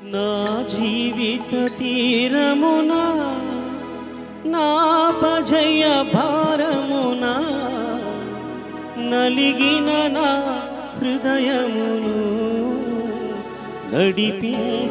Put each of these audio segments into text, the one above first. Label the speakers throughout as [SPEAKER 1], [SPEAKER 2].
[SPEAKER 1] నా జీవిత తీరమునా నా పజయ భారమునా నలిగిన నా హృదయమును నడిపించులోతునకు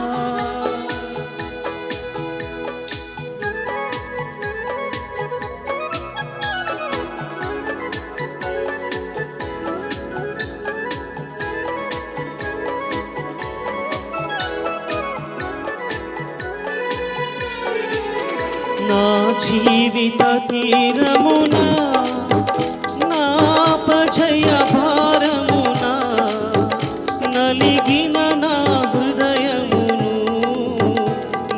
[SPEAKER 1] నా జీవిత తీరమున నా పజయ భారమున నలిగిన నా హృదయమును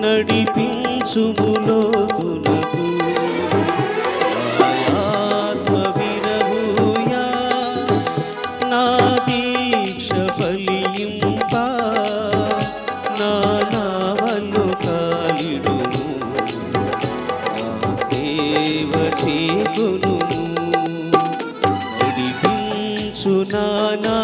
[SPEAKER 1] నడిపించుములోతునకు సేవ చేకును నడిపించు నానా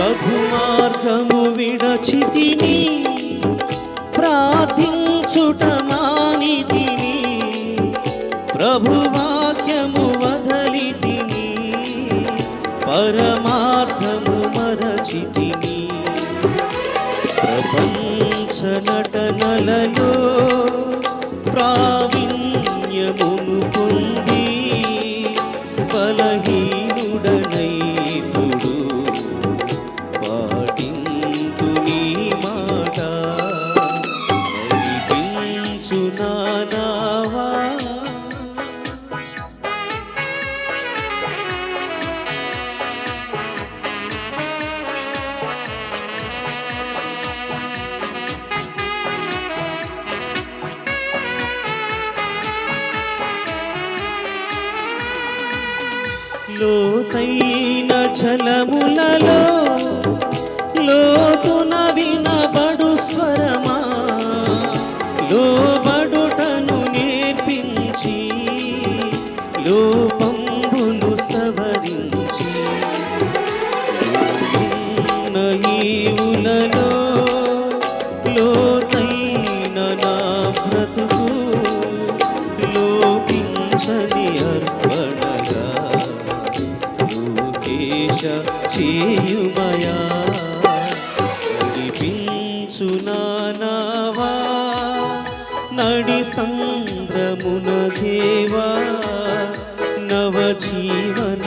[SPEAKER 1] ప్రభు విడచితిని ప్రార్థించుట మానితిని ప్రభువాక్యము వదలితిని పరమార్థము మరచితిని. ప్రపంచ నటనలలో ప్రావీణ్యమును మానవా? లోతైన జలములలో లోతున వినబడు చేయుమయా నడిపించు నానావా నడి సంద్రమున దేవా? నవ జీవన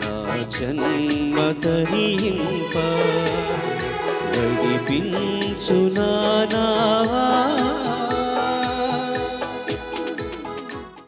[SPEAKER 1] నా జన్మ తరింప నడిపించు నానావా